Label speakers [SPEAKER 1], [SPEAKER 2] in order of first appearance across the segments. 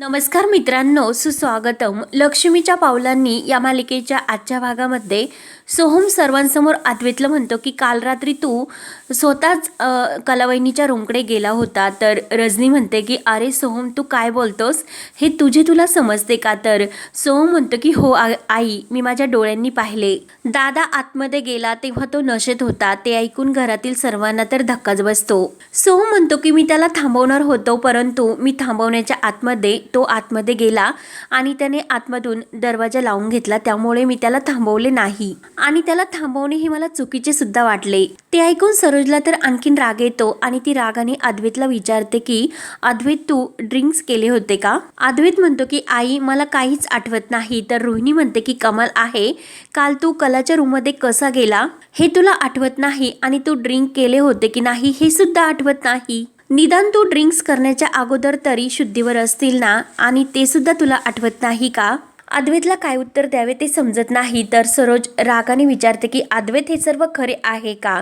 [SPEAKER 1] नमस्कार मित्रांनो सुस्वागतम. लक्ष्मीच्या पावलांनी या मालिकेच्या आजच्या भागामध्ये सोहम सर्वांसमोर आद्वेतलं म्हणतो की काल रात्री तू स्वतःच कलावहिनीच्या रूमकडे गेला होता. तर रजनी म्हणते की अरे सोहम तू काय बोलतोस? हे तुझे तुला समजते का? तर सोहम म्हणतो की हो आ- आई मी माझ्या डोळ्यांनी पाहिले. दादा आतमध्ये गेला तेव्हा तो नशेत होता. ते ऐकून घरातील सर्वांना तर धक्काच बसतो. सोहम म्हणतो की मी त्याला थांबवणार होतो परंतु मी थांबवण्याच्या आतमध्ये तो आतमध्ये गेला आणि त्याने आतमधून दरवाजा लावून घेतला. त्यामुळे मी त्याला थांबवले नाही. आणि त्याला थांबवणे हे मला चुकीचे सुद्धा वाटले. ते ऐकून सरोजला तर आणखीन राग येतो आणि ती रागाने अद्वैतला विचारते की अद्वैत तू ड्रिंक्स केले होते का? अद्वैत म्हणतो की आई मला काहीच आठवत नाही. तर रोहिणी म्हणते की कमाल आहे. काल तू कलाच्या रूममध्ये कसा गेला? हे तुला आठवत नाही आणि तू ड्रिंक केले होते की नाही हे सुद्धा आठवत नाही. निदान तू ड्रिंक्स करण्याच्या अगोदर तरी शुद्धीवर असतील ना? आणि ते सुद्धा तुला आठवत नाही का? अद्वैतला काय उत्तर द्यावे ते समजत नाही. तर सरोज रागाने विचारते की अद्वैत हे सर्व खरे आहे का?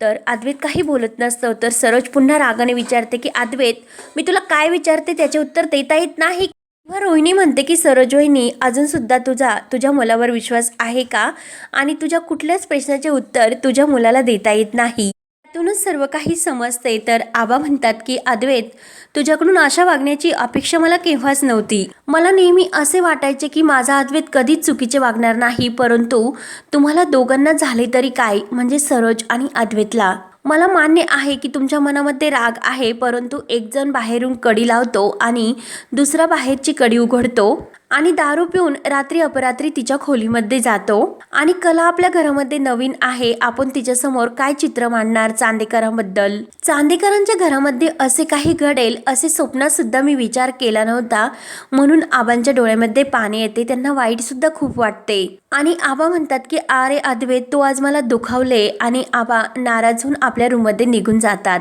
[SPEAKER 1] तर अद्वैत काही बोलत नसतं. तर सरोज पुन्हा रागाने विचारते की अद्वैत मी तुला काय विचारते त्याचे उत्तर देता येत नाही? किंवा रोहिणी म्हणते की सरोज रोहिणी अजूनसुद्धा तुझा तुझ्या मुलावर विश्वास आहे का? आणि तुझ्या कुठल्याच प्रश्नाचे उत्तर तुझ्या मुलाला देता येत नाही. त्यातूनच सर्व काही समजते. तर आबा म्हणतात की अद्वैत तुझ्याकडून अशा वागण्याची अपेक्षा मला केव्हाच नव्हती. मला नेहमी असे वाटायचे की माझा अद्वैत कधीच चुकीचे वागणार नाही परंतु तुम्हाला दोघांना झाले तरी काय? म्हणजे सरोज आणि अद्वैतला. मला मान्य आहे की तुमच्या मनामध्ये राग आहे परंतु एकजण बाहेरून कडी लावतो आणि दुसरा बाहेरची कडी उघडतो. आणि दारू पिऊन रात्री अपरात्री तिच्या खोलीमध्ये जातो. आणि कला आपल्या घरामध्ये नवीन आहे. आपण तिच्यासमोर काय चित्र मांडणार चांदेकरांबद्दल? चांदेकरांच्या घरामध्ये असे काही घडेल असे स्वप्नात सुद्धा मी विचार केला नव्हता. म्हणून आबांच्या डोळ्यामध्ये पाणी येते त्यांना वाईट सुद्धा खूप वाटते. आणि आबा म्हणतात की अरे अद्वैत तू आज मला दुखावले. आणि आबा नाराज होऊन आपल्या रूममध्ये निघून जातात.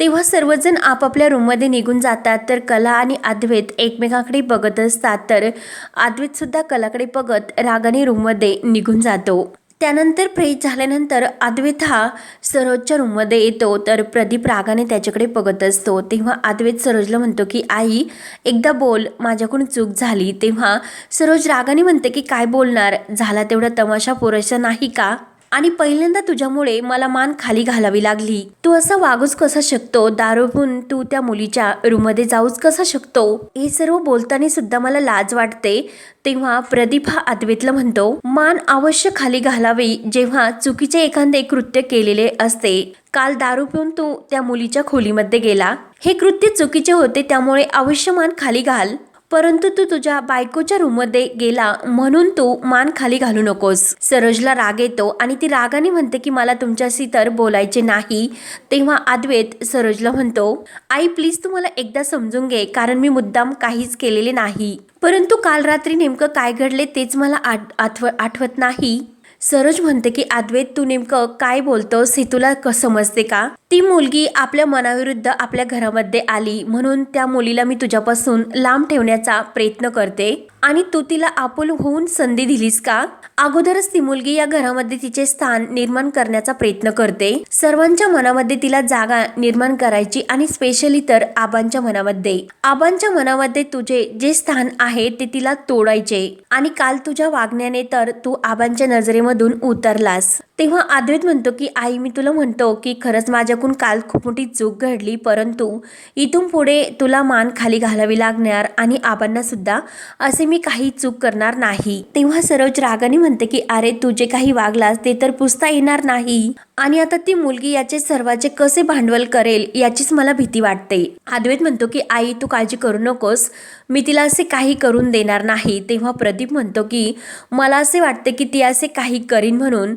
[SPEAKER 1] तेव्हा सर्वजण आपापल्या रूममध्ये निघून जातात. तर कला आणि अद्वैत एकमेकांकडे बघत असतात. तर अद्वैतसुद्धा कलाकडे बघत रागाने रूममध्ये निघून जातो. त्यानंतर फ्रेश झाल्यानंतर अद्वैत हा सरोजच्या रूममध्ये येतो. तर प्रदीप रागाने त्याच्याकडे बघत असतो. तेव्हा अद्वैत सरोजला म्हणतो की आई एकदा बोल माझ्याकडून चूक झाली. तेव्हा सरोज रागाने म्हणते की काय बोलणार? झाला तेवढा तमाशा पुरेसा नाही का? आणि पहिल्यांदा तुझ्यामुळे मला मान खाली घालावी लागली. तू असा वागूच कसा शकतो? दारू तू त्या मुलीच्या रूममध्ये जाऊच कसा शकतो? हे सर्व बोलताना सुद्धा मला लाज वाटते. तेव्हा प्रदीप हा अद्वैतला म्हणतो मान अवश्य खाली घालावी. जेव्हा चुकीचे एखादे कृत्य केलेले असते काल दारू पिऊन तू त्या मुलीच्या खोलीमध्ये गेला. हे कृत्य चुकीचे होते त्यामुळे अवश्य मान खाली घाल. परंतु तू तुझ्या बायकोच्या रूममध्ये गेला म्हणून तू मान खाली घालू नकोस. सरोजला राग येतो आणि ती रागाने म्हणते की मला तुमच्याशी तर बोलायचे नाही. तेव्हा अद्वैत सरोजला म्हणतो आई प्लीज तू मला एकदा समजून घे कारण मी मुद्दाम काहीच केलेले नाही. परंतु काल रात्री नेमकं काय घडले तेच मला आठ आठव आठवत नाही. सरोज म्हणते की आद्वेत तू नेमकं काय बोलतोस हे तुला क समजते का? ती मुलगी आपल्या मनाविरुद्ध आपल्या घरामध्ये आली म्हणून त्या मुलीला मी तुझ्यापासून लांब ठेवण्याचा प्रयत्न करते. आणि तू तिला आपुल होऊन संधी दिलीस का? अगोदरच ती मुलगी या घरामध्ये तिचे स्थान निर्माण करण्याचा प्रयत्न करते. सर्वांच्या मनामध्ये तिला जागा निर्माण करायची आणि स्पेशली तर आबांच्या मनामध्ये. आबांच्या मनामध्ये तुझे जे स्थान आहे ते तिला तोडायचे. आणि काल तुझ्या वागण्याने तर तू आबांच्या नजरेमधून उतरलास. तेव्हा अद्वैत म्हणतो की आई मी तुला म्हणतो की खरंच माझ्याकडून काल खूप मोठी चूक घडली परंतु इथून पुढे तुला मान खाली घालावी लागणार आणि आबांना सुद्धा असे मी काही चूक करणार नाही. तेव्हा सरोज रागाने म्हणते की अरे तू जे काही वागलास ते तर पुसता येणार नाही आणि आता ती मुलगी याचे सर्वाचे कसे भांडवल करेल याचीच मला भीती वाटते. अद्वैत म्हणतो की आई तू काळजी करू नकोस मी तिला असे काही करून देणार नाही. तेव्हा प्रदीप म्हणतो की मला असे वाटते की ती असे काही करीन म्हणून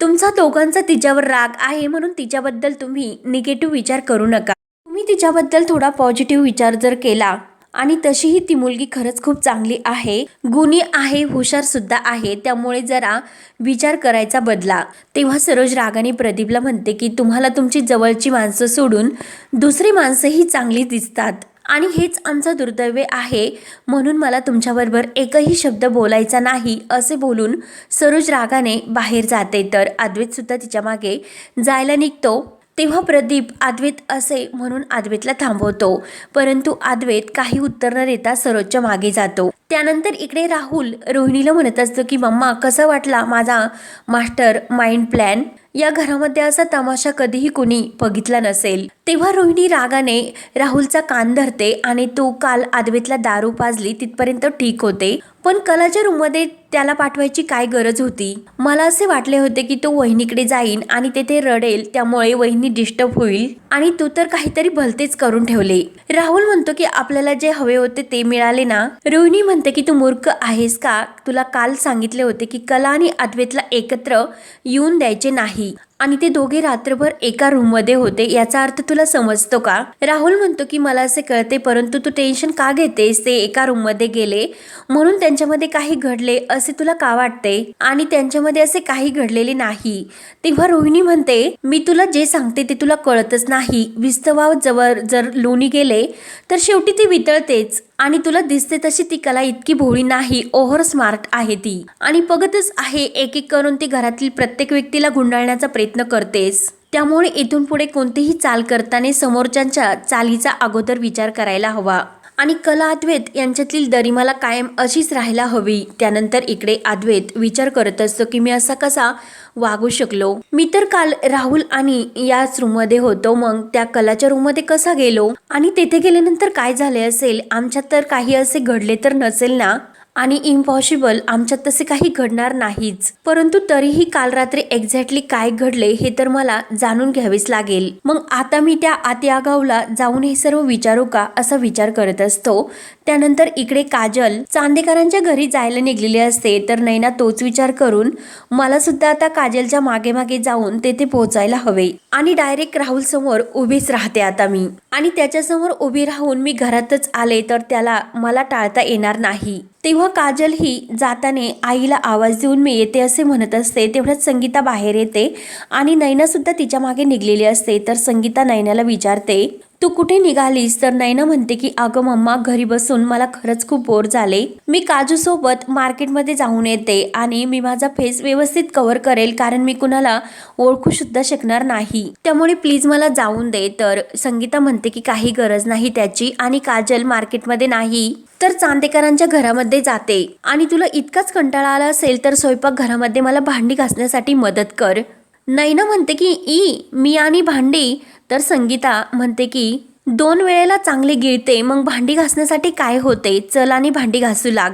[SPEAKER 1] तुमचा दोघांचा तिच्यावर राग आहे म्हणून तिच्याबद्दल तुम्ही निगेटिव्ह विचार करू नका. तुम्ही तिच्याबद्दल थोडा पॉझिटिव्ह विचार जर केला आणि तशीही ती मुलगी खरंच खूप चांगली आहे गुणी आहे हुशार सुद्धा आहे त्यामुळे जरा विचार करायचा बदला. तेव्हा सरोज रागाने प्रदीपला म्हणते की तुम्हाला तुमची जवळची माणसं सोडून दुसरी माणसंही चांगली दिसतात. आणि हेच आमचं दुर्दैव आहे. म्हणून मला तुमच्याबरोबर एकही शब्द बोलायचा नाही असे बोलून सरोज रागाने बाहेर जाते. तर अद्वैतसुद्धा तिच्यामागे जायला निघतो. तेव्हा प्रदीप आद्वैत असे म्हणून आद्वेतला थांबवतो. परंतु आद्वेत काही उत्तर न देता सरोजच्या मागे जातो. त्यानंतर इकडे राहुल रोहिणीला म्हणत असतो की मम्मा कसा वाटला माझा मास्टर माइंड प्लॅन? या घरामध्ये असा तमाशा कधीही कुणी बघितला नसेल. तेव्हा रोहिणी रागाने राहुलचा कान धरते आणि तो काल आदवेतला दारू पाजली तिथपर्यंत ठीक होते. पण कलाच्या रूममध्ये त्याला पाठवायची काय गरज होती? मला असे वाटले होते की तो वहिनीकडे जाईन आणि तेथे रडेल त्यामुळे वहिनी डिस्टर्ब होईल. आणि तू तर काहीतरी भलतेच करून ठेवले. राहुल म्हणतो की आपल्याला जे हवे होते ते मिळाले ना? रोहिणी म्हणते की तू मूर्ख आहेस का? तुला काल सांगितले होते की कला आणि अद्वैतला एकत्र येऊन द्यायचे नाही. आणि ते दोघे रात्रभर एका रूममध्ये होते याचा अर्थ तुला समजतो का? राहुल म्हणतो की मला असे कळते परंतु तू टेन्शन का घेतेस? ते एका रूममध्ये गेले. म्हणून त्यांच्यामध्ये काही घडले असे तुला का वाटते? आणि त्यांच्यामध्ये असे काही घडलेले नाही. तेव्हा रोहिणी म्हणते मी तुला जे सांगते ते तुला कळतच नाही. विस्तवाव जवळ जर लोणी गेले तर शेवटी ती वितळतेच. आणि तुला दिसते तशी ती कला इतकी भोळी नाही ओव्हर स्मार्ट आहे ती. आणि बघतच आहे एक एक करून ती घरातील प्रत्येक व्यक्तीला गुंडाळण्याचा प्रयत्न करतेस. त्यामुळे इथून पुढे कोणतीही चाल करताना समोरच्यांच्या चालीचा अगोदर विचार करायला हवा. आणि कला अद्वैत यांच्यातील दरी मला कायम अशीच राहायला हवी. त्यानंतर इकडे अद्वैत विचार करत असतो की मी असा कसा वागू शकलो? मी तर काल राहुल आणि याच रूममध्ये होतो मग त्या कलाच्या रूममध्ये कसा गेलो? आणि तेथे गेल्यानंतर काय झाले असेल? आमच्यात तर काही असे घडले तर नसेल ना? आणि इम्पॉसिबल आमच्यात तसे काही घडणार नाहीच. परंतु तरीही काल रात्री एक्झॅक्टली काय घडले हे तर मला जाणून घ्यावेच लागेल. मग आता मी त्या आत्यागावला जाऊन हे सर्व विचारू का असा विचार करत असतो. त्यानंतर इकडे काजल चांदेकरांच्या घरी जायला निघलेली असते तर नैना तोच विचार करून मला सुद्धा आता काजलच्या मागे मागे जाऊन तेथे पोहोचायला हवे. आणि डायरेक्ट राहुल समोर उभीच राहते आता मी. आणि त्याच्यासमोर उभी राहून मी घरातच आले तर त्याला मला टाळता येणार नाही. तेव्हा काजल ही जाताने आईला आवाज देऊन मी येते असे म्हणत असते तेवढ्यात संगीता बाहेर येते आणि नैनासुद्धा तिच्यामागे निघलेली असते. तर संगीता नैनाला विचारते तू कुठे निघालीस? तर नैना म्हणते की अगं मम्मा घरी बसून मला खरंच खूप बोर झाले. मी काजू सोबत मार्केटमध्ये जाऊन येते आणि मी माझा फेस व्यवस्थित कव्हर करेल कारण मी कुणाला ओळखू सुद्धा शकणार नाही. त्यामुळे प्लीज मला जाऊन दे. तर संगीता म्हणते की काही गरज नाही त्याची आणि काजल मार्केटमध्ये नाही तर चांदेकरांच्या घरामध्ये जाते. आणि तुला इतकाच कंटाळा आला असेल तर स्वयंपाक घरामध्ये मला भांडी घासण्यासाठी मदत कर. नैना म्हणते की ई मी आणि भांडी तर संगीता म्हणते की दोन वेळेला चांगले गिळते मग भांडी घासण्यासाठी काय होते? चल आणि भांडी घासू लाग.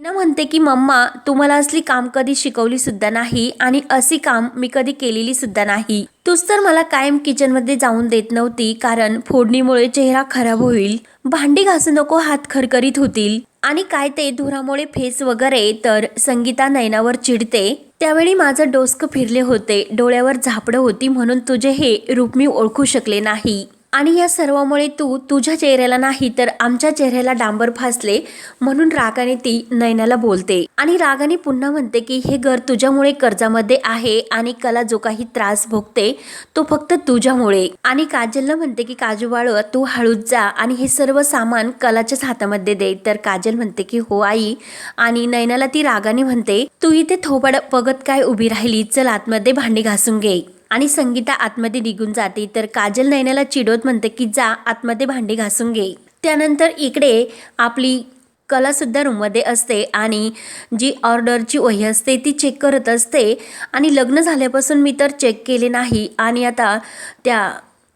[SPEAKER 1] ना म्हणते की मम्मा तुम्हाला असली काम कधी शिकवली सुद्धा नाही आणि अशी काम मी कधी केलेली सुद्धा नाही. तूच तर मला कायम किचनमध्ये जाऊन देत नव्हती कारण फोडणीमुळे चेहरा खराब होईल. भांडी घासू नको हात खरखरीत होतील. आणि काय ते धुरामुळे फेस वगैरे तर संगीता नयनावर चिडते. त्यावेळी माझं डोसकं फिरले होते. डोळ्यावर झापडं होती म्हणून तुझे हे रूप मी ओळखू शकले नाही. आणि या सर्वामुळे तू तुझ्या चेहऱ्याला नाही तर आमच्या चेहऱ्याला डांबर फासले म्हणून रागाने ती नयनाला बोलते. आणि रागाने पुन्हा म्हणते की हे घर तुझ्यामुळे कर्जामध्ये आहे आणि कला जो काही त्रास भोगते तो फक्त तुझ्यामुळे. आणि काजलला म्हणते की काजू बाळ तू हळूच जा आणि हे सर्व सामान कलाच्याच हातामध्ये दे. तर काजल म्हणते की हो आई. आणि नयनाला ती रागाने म्हणते तू इथे थोबड बघत काय उभी राहिली? चल आतमध्ये भांडी घासून घे. आणि संगीता आतमध्ये निघून जाते तर काजल नयनाला चिडवत म्हणते की जा आतमध्ये भांडी घासून घे. त्यानंतर इकडे आपली कलासुद्धा रूममध्ये असते आणि जी ऑर्डरची वही असते ती चेक करत असते. आणि लग्न झाल्यापासून मी तर चेक केले नाही. आणि आता त्या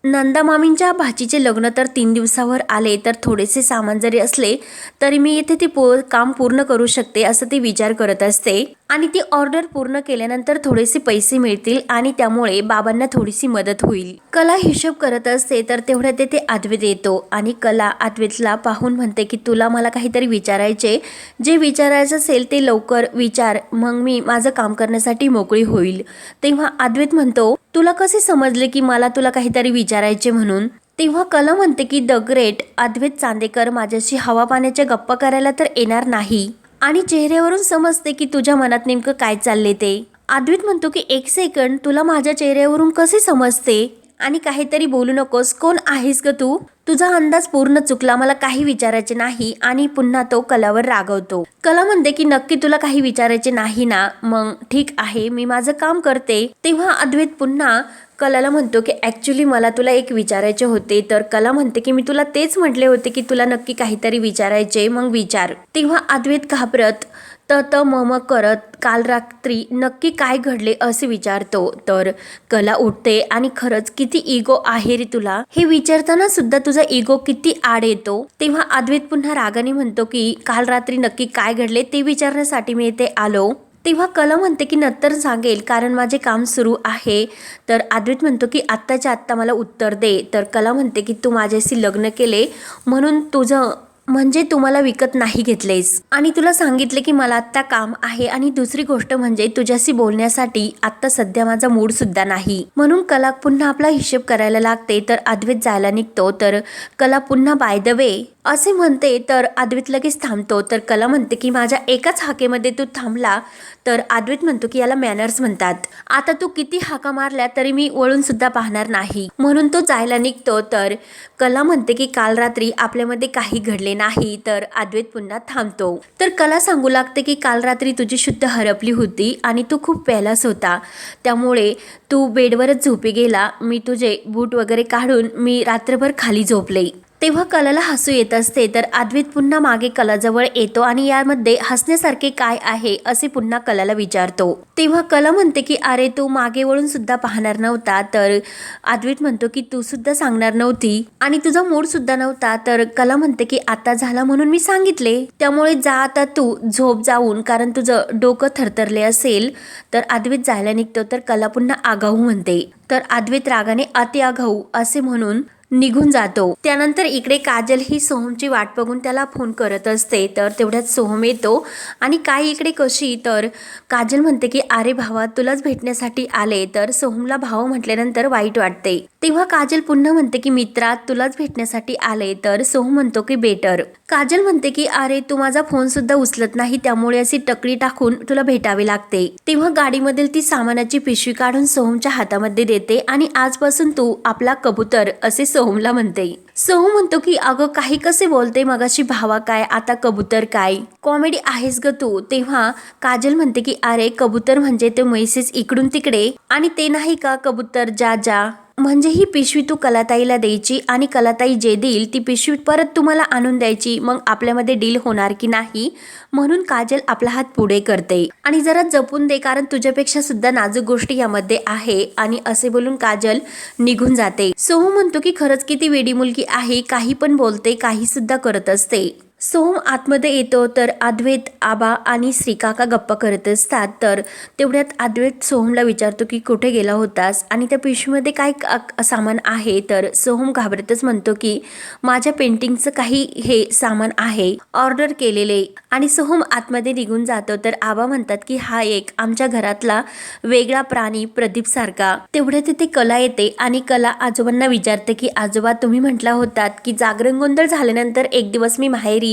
[SPEAKER 1] नंदा मामींच्या भाचीचे लग्न तर तीन दिवसावर आले तर थोडेसे सामान जरी असले तरी मी इथे ती पो काम पूर्ण करू शकते असं ती विचार करत असते. आणि ती ऑर्डर पूर्ण केल्यानंतर थोडेसे पैसे मिळतील आणि त्यामुळे बाबांना थोडीशी मदत होईल. कला हिशोब करत असते तर तेवढ्या तेथे अद्वैत येतो आणि कला अद्वैतला पाहून म्हणते की तुला मला काहीतरी विचारायचे जे विचारायचं असेल ते लवकर विचार. मग मी माझं काम करण्यासाठी मोकळी होईल. तेव्हा अद्वैत म्हणतो तुला कसे समजले की मला तुला काहीतरी विचारायचे म्हणून? तेव्हा कला म्हणते की द ग्रेट. अद्वैत चांदेकर माझ्याशी हवा पाण्याच्या गप्पा करायला तर येणार नाही. आणि चेहऱ्यावरून समजते की तुझ्या मनात नेमकं काय चालले ते. अद्वैत म्हणतो की एक सेकंड तुला माझ्या चेहऱ्यावरून कसे समजते? आणि काहीतरी बोलू नकोस. कोण आहेस ग तू? तुझा अंदाज पूर्ण चुकला. मला काही विचारायचे नाही आणि पुन्हा तो कलावर रागवतो. कला म्हणते की नक्की तुला काही विचारायचे नाही ना? मग ठीक आहे मी माझं काम करते. तेव्हा अद्वैत पुन्हा कलाला म्हणतो की ॲक्च्युली मला तुला एक विचारायचे होते. तर कला म्हणते की मी तुला तेच म्हटले होते की तुला नक्की काहीतरी विचारायचे. मग विचार. तेव्हा अद्वैत घाबरत त त करत काल रात्री नक्की काय घडले असे विचारतो. तर कला उठते आणि खरंच किती इगो आहे रे तुला? हे विचारताना सुद्धा तुझा इगो किती आड येतो? तेव्हा अद्वैत पुन्हा रागाने म्हणतो की काल रात्री नक्की काय घडले ते विचारण्यासाठी मी इथे आलो. तेव्हा कला म्हणते की नंतर सांगेल कारण माझे काम सुरू आहे. तर अद्वैत म्हणतो की आत्ताच्या आत्ता मला उत्तर दे. तर कला म्हणते की तू माझ्याशी लग्न केले म्हणून तुझं म्हणजे तू मला विकत नाही घेतलेस. आणि तुला सांगितले की मला आत्ता काम आहे आणि दुसरी गोष्ट म्हणजे तुझ्याशी बोलण्यासाठी आत्ता सध्या माझा मूड सुद्धा नाही. म्हणून कला पुन्हा आपला हिशेब करायला लागते तर अद्वैत जायला निघतो. तर कला पुन्हा बाय द वे असे म्हणते तर अद्वैत लगेच थांबतो. तर कला म्हणते की माझ्या एकाच हाकेमध्ये तू थांबला तर आद्वित म्हणतो की याला मॅनर्स म्हणतात. आता तू किती हाका मारल्या तरी मी वळून सुद्धा पाहणार नाही. म्हणून तो जायला निघतो. तर कला म्हणते की काल रात्री आपल्यामध्ये काही घडले नाही तर अद्वैत पुन्हा थांबतो. तर कला सांगू लागते की काल रात्री तुझी शुद्ध हरपली होती आणि तू खूप प्यालास होता. त्यामुळे तू बेडवरच झोपी गेला. मी तुझे बूट वगैरे काढून मी रात्रभर खाली झोपले. तेव्हा कलाला हसू येत असते. तर अद्वैत पुन्हा मागे कलाजवळ येतो आणि यामध्ये हसण्यासारखे काय आहे असे पुन्हा कलाला विचारतो. तेव्हा कला म्हणते की अरे तू मागे वळून सुद्धा पाहणार नव्हता. तर अद्वैत म्हणतो की तू सुद्धा सांगणार नव्हती आणि तुझा मूड सुद्धा नव्हता. तर कला म्हणते की आता झाला म्हणून मी सांगितले. त्यामुळे जा आता तू झोप जाऊन कारण तुझं डोकं थरथरले असेल तर अद्वैत जायला निघतो. तर कला पुन्हा आगाऊ म्हणते. तर अद्वैत रागाने अति आगाऊ असे म्हणून निघून जातो. त्यानंतर इकडे काजल ही सोहमची वाट बघून त्याला फोन करत असते. तर तेवढ्यात सोहम येतो. आणि काय इकडे कशी? तर काजल म्हणते की अरे भावा तुलाच भेटण्यासाठी आले. तर सोहमला भाव म्हटल्यानंतर वाईट वाटते. तेव्हा काजल पुन्हा म्हणते की मित्रा तुलाच भेटण्यासाठी आले तर सोहम म्हणतो की बेटर. काजल म्हणते की अरे तू माझा फोन सुद्धा उचलत नाही त्यामुळे अशी टकडी टाकून तुला भेटावे लागते. तेव्हा गाडीमधील ती सामानाची पिशवी काढून सोहमच्या हातामध्ये देते आणि आजपासून तू आपला कबूतर असे सोहमला म्हणते. सोहम म्हणतो की अगं काही कसे बोलते मगाशी भावा काय आता कबूतर काय? कॉमेडी आहेस ग तू. तेव्हा काजल म्हणते की अरे कबूतर म्हणजे ते मैसेज इकडून तिकडे. आणि ते नाही का कबूतर जा जा. म्हणजे ही पिशवी तू कलाताईला द्यायची आणि कलाताई जे देईल ती पिशवी परत तुम्हाला आणून द्यायची मग आपल्यामध्ये डील होणार की नाही? म्हणून काजल आपला हात पुढे करते. आणि जरा जपून दे कारण तुझ्यापेक्षा सुद्धा नाजूक गोष्टी यामध्ये आहे आणि असे बोलून काजल निघून जाते. सोहू म्हणतो की खरंच किती वेडी मुलगी आहे काही पण बोलते काही सुद्धा करत असते. सोहम आतमध्ये येतो तर अद्वैत आबा आणि श्रीकाका गप्पा करत असतात. तर तेवढ्यात अद्वैत सोहमला विचारतो की कुठे गेला होतास? आणि त्या पिशवीमध्ये काय सामान आहे? तर सोहम घाबरतच म्हणतो की माझ्या पेंटिंगचं काही हे सामान आहे. ऑर्डर केलेले. आणि सोहम आतमध्ये निघून जातो तर आबा म्हणतात की हा एक आमच्या घरातला वेगळा प्राणी प्रदीप सारखा. तेवढ्या तिथे कला येते आणि कला आजोबांना विचारते की आजोबा तुम्ही म्हटला होतात की जागरण गोंधळ झाल्यानंतर एक दिवस मी माहेरी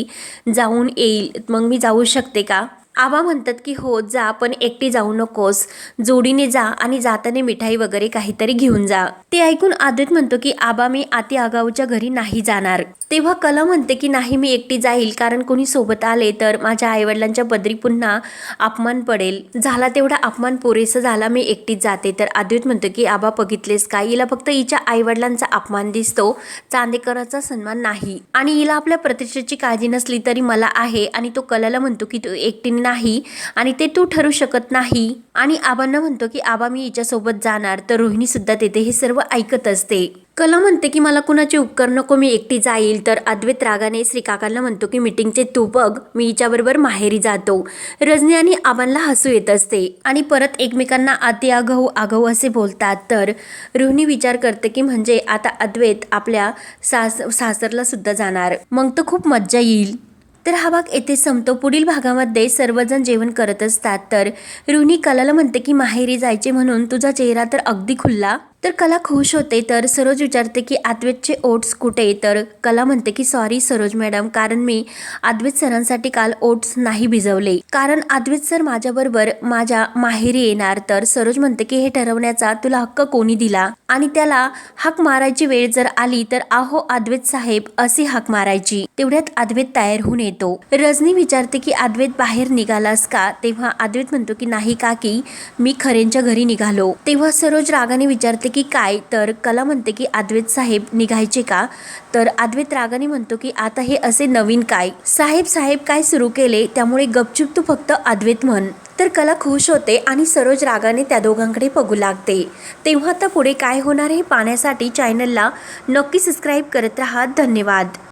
[SPEAKER 1] जाऊन येईल. मग मी जाऊ शकते का? आबा म्हणतात की हो जा पण एकटी जाऊ नकोस. जोडीने जा आणि जाताना मिठाई वगैरे काहीतरी घेऊन जा. ते ऐकून आदित म्हणतो की आबा मी आती आगाऊच्या घरी नाही जाणार. तेव्हा कला म्हणते की नाही मी एकटी जाईल कारण कोणी सोबत आले तर माझ्या आईवडिलांच्या पदरी पुन्हा अपमान पडेल. झाला तेवढा अपमान पुरेसा झाला मी एकटीच जाते. तर आदित म्हणतो की आबा बघितलेस काय हिला फक्त हिच्या आईवडिलांचा अपमान दिसतो. चांदेकराचा सन्मान नाही. आणि हिला आपल्या प्रतिष्ठेची काळजी नसली तरी मला आहे. आणि तो कलाला म्हणतो की तू एकटीने नाही आणि ते तू ठरू शकत नाही. आणि आबांना म्हणतो की आबा मी हिच्यासोबत जाणार. तर रोहिणी सुद्धा तेथे हे सर्व ऐकत असते. कला म्हणते की मला कुणाचे उपकार नको मी एकटी जाईल. तर अद्वैत रागाने श्रीकाकांना म्हणतो की मीटिंगचे तू बघ मी हिच्याबरोबर माहेरी जातो. रजनी आणि आबांना हसू येत असते आणि परत एकमेकांना आती आघाऊ आघाऊ असे बोलतात. तर रोहिणी विचार करते की म्हणजे आता अद्वैत आपल्या सास सासरला सुद्धा जाणार. मग तर खूप मज्जा येईल. तर हा भाग येथे संपतो. पुढील भागामध्ये सर्वजण जेवण करत असतात. तर रुनी कलाला म्हणते की माहेरी जायचे म्हणून तुझा चेहरा तर अगदी खुल्ला तर कला खुश होते तर सरोज विचारते की आद्वेतचे ओट्स कुठे तर कला म्हणते की सॉरी सरोज मॅडम कारण मी अद्वैत सरांसाठी काल ओट्स नाही भिजवले. कारण आद्वेत सर माझ्याबरोबर माझ्या माहेरी येणार. तर सरोज म्हणते की हे ठरवण्याचा तुला हक्क कोणी दिला? आणि त्याला हाक मारायची वेळ जर आली तर आहो अद्वैत साहेब असे हाक मारायची. तेवढ्यात अद्वैत तयार होऊन येतो. रजनी विचारते की आद्वेत बाहेर निघालास का? तेव्हा अद्वैत म्हणतो की नाही काकी मी खरेंच्या घरी निघालो. तेव्हा सरोज रागाने विचारते की काय? तर कला म्हणते की अद्वैत साहेब निघायचे का? तर अद्वैत रागाने म्हणतो की आता हे असे नवीन काय? साहेब साहेब काय सुरू केले? त्यामुळे गपचूप तू फक्त आद्वेत म्हण. तर कला खुश होते आणि सरोज रागाने त्या दोघांकडे बघू लागते. तेव्हा आता पुढे काय होणार हे पाहण्यासाठी चॅनलला नक्की सबस्क्राईब करत राहा. धन्यवाद.